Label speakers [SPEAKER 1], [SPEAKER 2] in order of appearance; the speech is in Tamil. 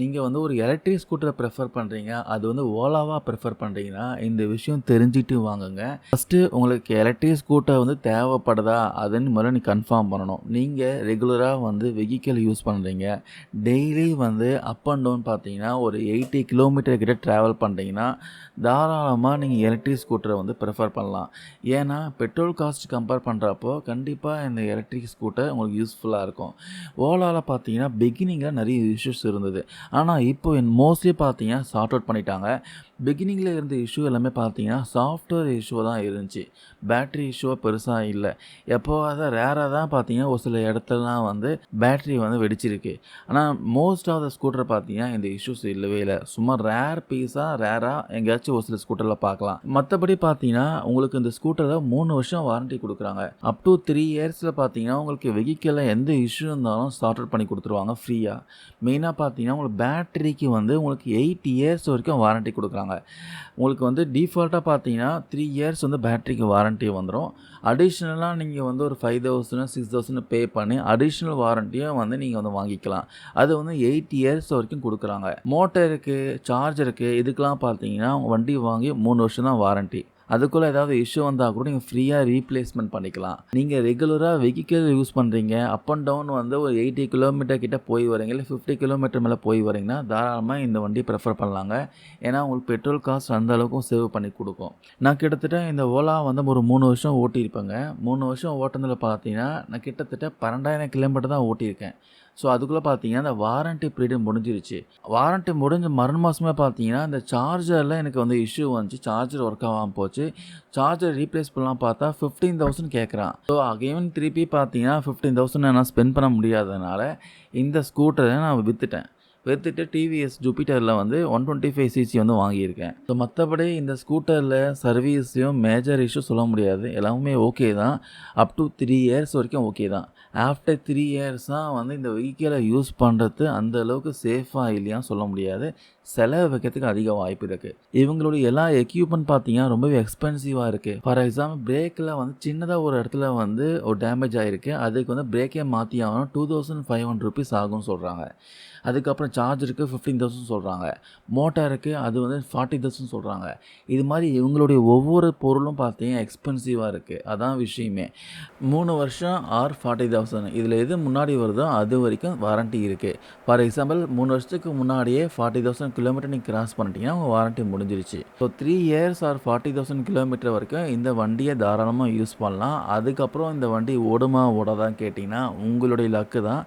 [SPEAKER 1] நீங்கள் வந்து ஒரு எலக்ட்ரிக் ஸ்கூட்டரை ப்ரிஃபர் பண்ணுறீங்க அது வந்து ஓலாவாக ப்ரிஃபர் பண்ணுறீங்கன்னா இந்த விஷயம் தெரிஞ்சுட்டு வாங்குங்க. ஃபஸ்ட்டு உங்களுக்கு எலக்ட்ரிக் ஸ்கூட்டர் வந்து தேவைப்படுதா? அதுன்னு முதல்ல நீ கன்ஃபார்ம் பண்ணணும். நீங்கள் ரெகுலராக வந்து வெஹிக்கிள் யூஸ் பண்ணுறீங்க டெய்லி வந்து அப் அண்ட் டவுன் பார்த்தீங்கன்னா ஒரு எயிட்டி கிலோமீட்டர் கிட்ட ட்ராவல் பண்ணுறீங்கன்னா தாராளமாக நீங்கள் எலக்ட்ரிக் ஸ்கூட்டரை வந்து ப்ரிஃபர் பண்ணலாம். ஏன்னா பெட்ரோல் காஸ்ட் கம்பேர் பண்ணுறப்போ கண்டிப்பாக இந்த எலக்ட்ரிக் ஸ்கூட்டர் உங்களுக்கு யூஸ்ஃபுல்லாக இருக்கும். ஓலாவில் பார்த்தீங்கன்னா பிகினிங்கில் நிறைய இஷ்யூஸ் இருந்தது. ஆனால் இப்போ மோஸ்ட்லி பார்த்தீங்கன்னா சார்ட் அவுட் பண்ணிட்டாங்க. பிகினிங்கில் இருந்த இஷ்யூ எல்லாமே பார்த்தீங்கன்னா சாஃப்ட்வேர் இஷ்யூ தான் இருந்துச்சு. பேட்ரி இஷ்யூவாக பெருசாக இல்லை. எப்போ ரேராக தான் பார்த்தீங்கன்னா ஒரு சில இடத்துலலாம் வந்து பேட்ரி வந்து வெடிச்சிருக்கு. ஆனால் மோஸ்ட் ஆஃப் த ஸ்கூட்டர் பார்த்தீங்கன்னா இந்த இஷ்யூஸ் இல்லவே இல்லை. சும்மா ரேர் பீஸாக ரேராக எங்கேயாச்சும் ஒரு சில ஸ்கூட்டரில் பார்க்கலாம். மற்றபடி பார்த்தீங்கன்னா உங்களுக்கு இந்த ஸ்கூட்டரில் மூணு வருஷம் வாரண்டி கொடுக்குறாங்க. அப் டு த்ரீ இயர்ஸில் பார்த்தீங்கன்னா உங்களுக்கு வெஹிக்கிளில் எந்த இஷ்யூ இருந்தாலும் சார்ட் அவுட் பண்ணி கொடுத்துருவாங்க ஃப்ரீயாக மெயினாக பார்த்தீங்கன்னா உங்களுக்கு பேட்டரிக்கு வந்து உங்களுக்கு எயிட் இயர்ஸ் வரைக்கும் வாரண்டி கொடுக்குறாங்க. உங்களுக்கு வந்து டிஃபால்ட்டாக பார்த்தீங்கன்னா த்ரீ இயர்ஸ் வந்து பேட்டரிக்கு வாரண்ட்டி வந்துடும் அடிஷ்னலாக நீங்கள் வந்து ஒரு five thousand six thousand pay பண்ணி அடிஷ்னல் வாரண்ட்டியும் வந்து நீங்கள் வந்து வாங்கிக்கலாம். அது வந்து எயிட் இயர்ஸ் வரைக்கும் கொடுக்குறாங்க. மோட்டருக்கு சார்ஜருக்கு இதுக்கெலாம் பார்த்தீங்கன்னா வண்டி வாங்கி மூணு வருஷம் தான் வாரண்ட்டி அதுக்குள்ளே ஏதாவது இஷ்யூ வந்தால் கூட நீங்கள் ஃப்ரீயாக ரீப்ளேஸ்மெண்ட் பண்ணிக்கலாம். நீங்கள் ரெகுலராக வெஹிக்கிள் யூஸ் பண்ணுறீங்க அப் அண்ட் டவுன் வந்து ஒரு எயிட்டி கிலோமீட்டர் கிட்டே போய் வரீங்க. இல்லை ஃபிஃப்டி கிலோமீட்டர் மேலே போய் வரீங்கன்னா தாராளமாக இந்த வண்டி ப்ரிஃபர் பண்ணலாங்க. ஏன்னா உங்களுக்கு பெட்ரோல் காஸ்ட் அந்த அளவுக்கும் சேவ் பண்ணி கொடுக்கும். நான் கிட்டத்தட்ட இந்த ஓலா வந்து ஒரு மூணு வருஷம் ஓட்டியிருப்பேங்க. மூணு வருஷம் ஓட்டுனதில் பார்த்தீங்கன்னா நான் கிட்டத்தட்ட பன்னெண்டாயிரம் கிலோமீட்டர் தான் ஓட்டியிருக்கேன். ஸோ அதுக்குள்ளே பார்த்தீங்கன்னா அந்த வாரண்ட்டி பீரியட் முடிஞ்சிருச்சு. வாரண்ட்டி முடிஞ்ச மறு மாதமே பார்த்தீங்கன்னா இந்த சார்ஜரில் எனக்கு வந்து இஷ்யூ வந்துச்சு. சார்ஜர் ஒர்க் ஆகாமல் போச்சு. சார்ஜர் ரீப்ளேஸ் பண்ணலாம் பார்த்தா ஃபிஃப்டீன் தௌசண்ட் கேட்குறான் ஸோ அகைவன் திருப்பி பார்த்தீங்கன்னா ஃபிஃப்டீன் தௌசண்ட் நான் ஸ்பெண்ட் பண்ண முடியாதனால இந்த ஸ்கூட்டரை நான் விற்றுட்டேன் வித்துட்டு டிவிஎஸ் ஜூபிட்டரில் வந்து ஒன் டுவெண்ட்டி ஃபைவ் சிசி வந்து வாங்கியிருக்கேன். ஸோ மற்றபடி இந்த ஸ்கூட்டரில் சர்வீஸையும் மேஜர் இஷ்யூ சொல்ல முடியாது. எல்லாமே ஓகே தான். அப் டு த்ரீ இயர்ஸ் வரைக்கும் ஓகே தான். ஆஃப்டர் த்ரீ இயர்ஸ் தான் வந்து இந்த வெஹிக்கிளை யூஸ் பண்ணுறது அந்த அளவுக்கு சேஃபாக இல்லையான்னு சொல்ல முடியாது. செலவு வைக்கிறதுக்கு அதிக வாய்ப்பு இருக்குது இவங்களுடைய எல்லா எக்யூப்மெண்ட் பார்த்தீங்கன்னா ரொம்பவே எக்ஸ்பென்சிவாக இருக்குது ஃபார் எக்ஸாம்பிள் பிரேக்கில் வந்து சின்னதாக ஒரு இடத்துல வந்து ஒரு டேமேஜ் ஆகிருக்கு அதுக்கு வந்து பிரேக்கே மாற்றி ஆகணும். Two thousand five hundred rupees ஆகும்னு சொல்கிறாங்க அதுக்கப்புறம் சார்ஜருக்கு ஃபிஃப்டீன் தௌசண்ட் சொல்கிறாங்க மோட்டாருக்கு அது வந்து ஃபார்ட்டி தௌசண்ட் சொல்கிறாங்க இது மாதிரி இவங்களுடைய ஒவ்வொரு பொருளும் பார்த்தீங்கன்னா எக்ஸ்பென்சிவாக இருக்குது அதான் விஷயமே. மூணு வருஷம் ஆர் ஃபார்ட்டி தௌசண்ட் இதில் எது முன்னாடி வருதோ அது வரைக்கும் வாரண்ட்டி இருக்குது ஃபார் எக்ஸாம்பிள் மூணு வருஷத்துக்கு முன்னாடியே ஃபார்ட்டி தௌசண்ட் கிலோமீட்டர் நீங்கள் கிராஸ் பண்ணிட்டீங்கன்னா உங்கள் வாரண்ட்டி முடிஞ்சிருச்சு. So three years or forty thousand kilometre வரைக்கும் இந்த வண்டியை தாராளமாக யூஸ் பண்ணலாம். அதுக்கப்புறம் இந்த வண்டி ஓடுமா ஓடாதான்னு கேட்டிங்கன்னா உங்களுடைய லக்கு தான்.